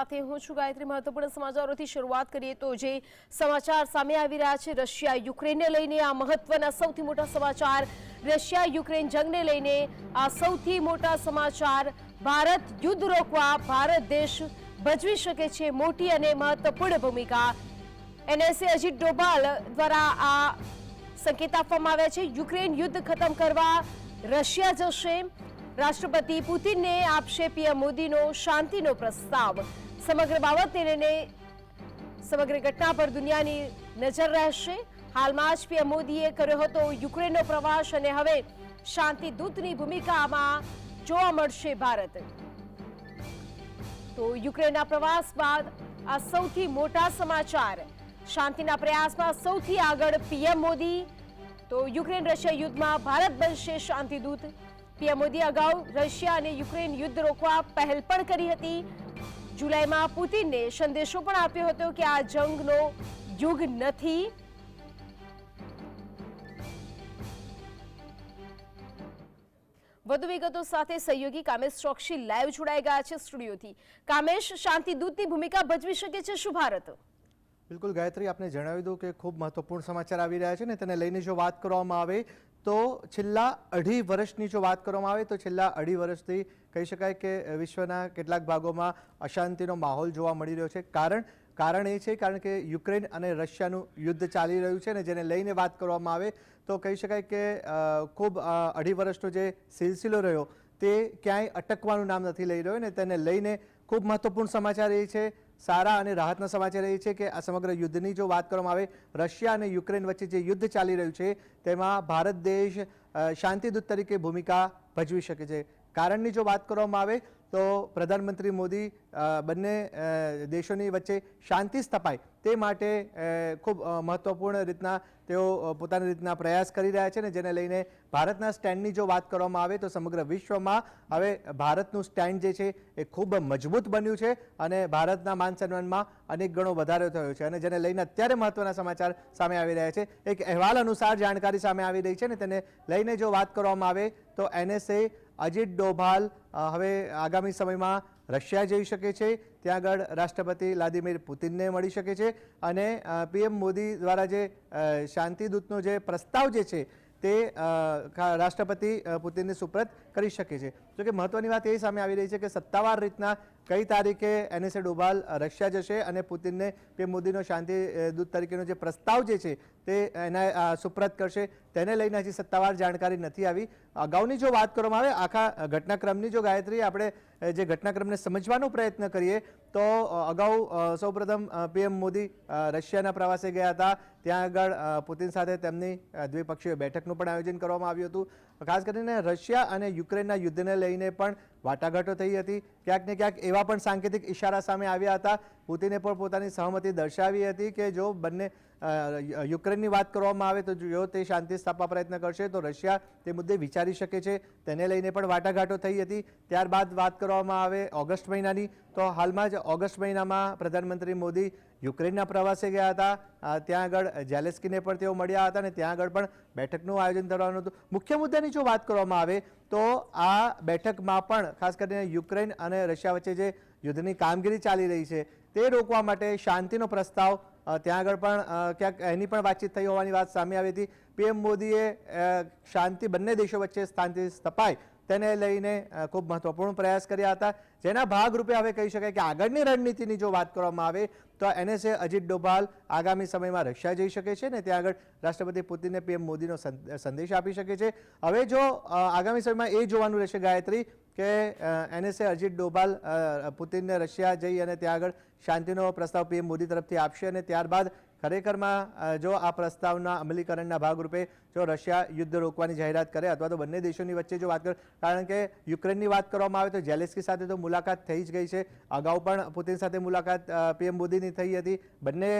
સાથે હું છું ગાયત્રી. મહત્વપૂર્ણ સમાચારોથી શરૂઆત કરીએ તો જે સમાચાર સામે આવી રહ્યા છે રશિયા યુક્રેનને લઈને આ મહત્વના સૌથી મોટા સમાચાર. રશિયા યુક્રેન જંગને લઈને આ સૌથી મોટા સમાચાર. ભારત યુદ્ધ રોકવા, ભારત દેશ ભજવી શકે છે, મોટી અને મહત્વપૂર્ણ ભૂમિકા. એનએસએ અજીત ડોભાલ દ્વારા આ સંકેત આપવામાં આવ્યા છે, યુક્રેન યુદ્ધ ખતમ કરવા રશિયા જશે. રાષ્ટ્રપતિ પુતિનને આપશે પીએમ મોદીનો શાંતિનો પ્રસ્તાવ. સમગ્ર બાબતને લઈને સમગ્ર ઘટના પર દુનિયાની નજર રહેશે. હાલમાં જ પીએમ મોદીએ કર્યો હતો યુક્રેનનો પ્રવાસ અને હવે શાંતિ દૂતની ભૂમિકામાં જોવા મળશે ભારત. તો યુક્રેનના પ્રવાસ બાદ આ સૌથી મોટા સમાચાર. શાંતિના પ્રયાસમાં સૌથી આગળ પીએમ મોદી. તો યુક્રેન રશિયા યુદ્ધમાં ભારત બનશે શાંતિદૂત પીએમ મોદી અગાઉ રશિયા અને યુક્રેન યુદ્ધ રોકવા પહેલ પણ કરી હતી. જુલાઈમાં પુતિનને સંદેશો પણ આપ્યો હતો કે આ જંગનો યુગ નથી. વધુ વિગતો સાથે સહયોગી કામેશ ચોકસી લાઈવ જોડાઈ ગયા છે સ્ટુડિયોથી. કામેશ શાંતિદૂતની ભૂમિકા ભજવી શકે છે શું ભારત બિલકુલ, ગાયત્રી, આપને જણાવી દઉં કે ખૂબ મહત્વપૂર્ણ સમાચાર આવી રહ્યા છે ને તેને લઈને જો વાત કરવામાં આવે તો છેલ્લા અઢી વર્ષની જો વાત કરવામાં આવે તો છેલ્લા અઢી વર્ષથી કહી શકાય કે વિશ્વના કેટલાક ભાગોમાં અશાંતિનો માહોલ જોવા મળી રહ્યો છે. કારણ કારણ એ છે, કારણ કે યુક્રેન અને રશિયાનું યુદ્ધ ચાલી રહ્યું છે ને જેને લઈને વાત કરવામાં આવે તો કહી શકાય કે ખૂબ અઢી વર્ષનો જે સિલસિલો રહ્યો તે ક્યાંય અટકવાનું નામ નથી લઈ રહ્યો ને તેને લઈને ખૂબ મહત્વપૂર્ણ સમાચાર એ છે, સારા અને રાહતના સમાચાર એ છે કે આ સમગ્ર યુદ્ધની જો વાત કરવામાં આવે, રશિયા અને યુક્રેન વચ્ચે જે યુદ્ધ ચાલી રહ્યું છે, તેમાં ભારત દેશ શાંતિદૂત તરીકે ભૂમિકા ભજવી શકે છે. કારણની જો વાત કરવામાં આવે તો પ્રધાનમંત્રી મોદી બંને દેશોની વચ્ચે શાંતિ સ્થપાય તે માટે ખૂબ મહત્વપૂર્ણ રીતના તેઓ પોતાની રીતના પ્રયાસ કરી રહ્યા છે ને જેને લઈને ભારતના સ્ટેન્ડની જો વાત કરવામાં આવે તો સમગ્ર વિશ્વમાં હવે ભારતનું સ્ટેન્ડ જે છે એ ખૂબ મજબૂત બન્યું છે અને ભારતના માન સન્માનમાં અનેક ગણો વધારો થયો છે અને જેને લઈને અત્યારે મહત્વના સમાચાર સામે આવી રહ્યા છે. એક અહેવાલ અનુસાર જાણકારી સામે આવી રહી છે ને તેને લઈને જો વાત કરવામાં આવે તો એનએસએ અજીત ડોભાલ હવે આગામી સમયમાં રશિયા જઈ શકે છે. ત્યાં આગળ રાષ્ટ્રપતિ વ્લાદિમીર પુતિનને મળી શકે છે અને પીએમ મોદી દ્વારા જે શાંતિદૂતનો જે પ્રસ્તાવ જે છે તે રાષ્ટ્રપતિ પુતિનને સુપ્રત કરી શકે છે. જોકે મહત્વની વાત એ સામે આવી રહી છે કે સત્તાવાર રીતના કઈ તારીખે એનએસએ ડોભાલ રશિયા જશે અને પુતિનને પીએમ મોદીનો શાંતિ દૂત તરીકેનો જે પ્રસ્તાવ જે છે તે એના સુપ્રત કરશે. તેને લઈને હજી સત્તાવાર જાણકારી નથી આવી. અગાઉની જો વાત કરવામાં આવે, આખા ઘટનાક્રમની જો ગાયત્રી આપણે જે ઘટનાક્રમને સમજવાનો પ્રયત્ન કરીએ, તો અગાઉ સૌપ્રથમ પીએમ મોદી રશિયાના પ્રવાસે ગયા હતા. ત્યાં આગળ પુતિન સાથે તેમની દ્વિપક્ષીય બેઠકનું પણ આયોજન કરવામાં આવ્યું હતું. ખાસ કરીને રશિયા અને યુક્રેનના યુદ્ધને લઈને પણ વાટાઘાટો થઈ હતી. ક્યાંક ને ક્યાંક એવા પણ સાંકેતિક ઇશારા સામે આવ્યા હતા. પુતિને પણ પોતાની સહમતિ દર્શાવી હતી કે જો બંને યુક્રેનની વાત કરવામાં આવે તો જો તે શાંતિ સ્થાપવા પ્રયત્ન કરશે તો રશિયા તે મુદ્દે વિચારી શકે છે. તેને લઈને પણ વાટાઘાટો થઈ હતી. ત્યારબાદ વાત કરવામાં આવે ઓગસ્ટ મહિનાની. તો હાલમાં જ ઓગસ્ટ મહિનામાં પ્રધાનમંત્રી મોદી યુક્રેનના પ્રવાસે ગયા હતા. ત્યાં આગળ જેલેસ્કીને પણ તેઓ મળ્યા હતા અને ત્યાં આગળ પણ બેઠકનું આયોજન કરવાનું હતું. મુખ્ય મુદ્દાની જો વાત કરવામાં આવે, તો આ બેઠકમાં પણ ખાસ કરીને યુક્રેન અને રશિયા વચ્ચે જે યુદ્ધની કામગીરી ચાલી રહી છે, તે રોકવા માટે શાંતિનો પ્રસ્તાવ ત્યાં આગળ પણ ક્યાંક એની પણ વાતચીત થઈ હોવાની વાત સામે આવી હતી. પીએમ મોદીએ શાંતિ બંને દેશો વચ્ચે શાંતિ સ્થપાય તેને લઈને ખૂબ મહત્વપૂર્ણ પ્રયાસ કર્યા હતા. જેના ભાગરૂપે હવે કહી શકાય કે આગળની રણનીતિની જો વાત કરવામાં આવે, તો એનએસએ અજીત ડોભાલ આગામી સમયમાં રશિયા જઈ શકે છે ને ત્યાં આગળ રાષ્ટ્રપતિ પુતિનને પીએમ મોદીનો સંદેશ આપી શકે છે. હવે જો આગામી સમયમાં એ જોવાનું રહેશે ગાયત્રી કે એનએસએ અજીત ડોભાલ પુતિનને રશિયા જઈ અને ત્યાં આગળ શાંતિનો પ્રસ્તાવ પીએમ મોદી તરફથી આપશે અને ત્યારબાદ ખરેખરમાં જો આ પ્રસ્તાવના અમલીકરણના ભાગરૂપે જો રશિયા યુદ્ધ રોકવાની જાહેરાત કરે અથવા તો બંને દેશોની વચ્ચે જો વાત કરે, કારણ કે યુક્રેનની વાત કરવામાં આવે તો જેલેસ્કી સાથે તો મુલાકાત થઈ જ ગઈ છે. અગાઉ પણ પુતિન સાથે મુલાકાત પીએમ મોદીની થઈ હતી. બંને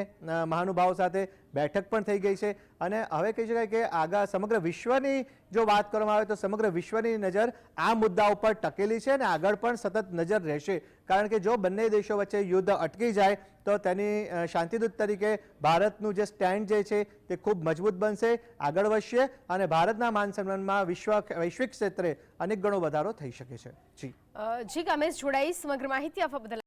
મહાનુભાવો સાથે બેઠક પણ થઈ ગઈ છે. અને હવે કહી શકાય કે આગા સમગ્ર વિશ્વની જો વાત કરવામાં આવે તો સમગ્ર વિશ્વની નજર આ મુદ્દા ઉપર ટકેલી છે અને આગળ પણ સતત નજર રહેશે. કારણ કે જો બંને દેશો વચ્ચે યુદ્ધ અટકી જાય તો તેની શાંતિદૂત તરીકે ભારતનું જે સ્ટેન્ડ જે છે તે ખૂબ મજબૂત બનશે. આગળ વધશે અને ભારતના માન સન્માનમાં વિશ્વ, વૈશ્વિક ક્ષેત્રે અનેક ગણો વધારો થઈ શકે છે. જી. જી કામેશ જોડાઈ. સમગ્ર માહિતી આપવા બદલ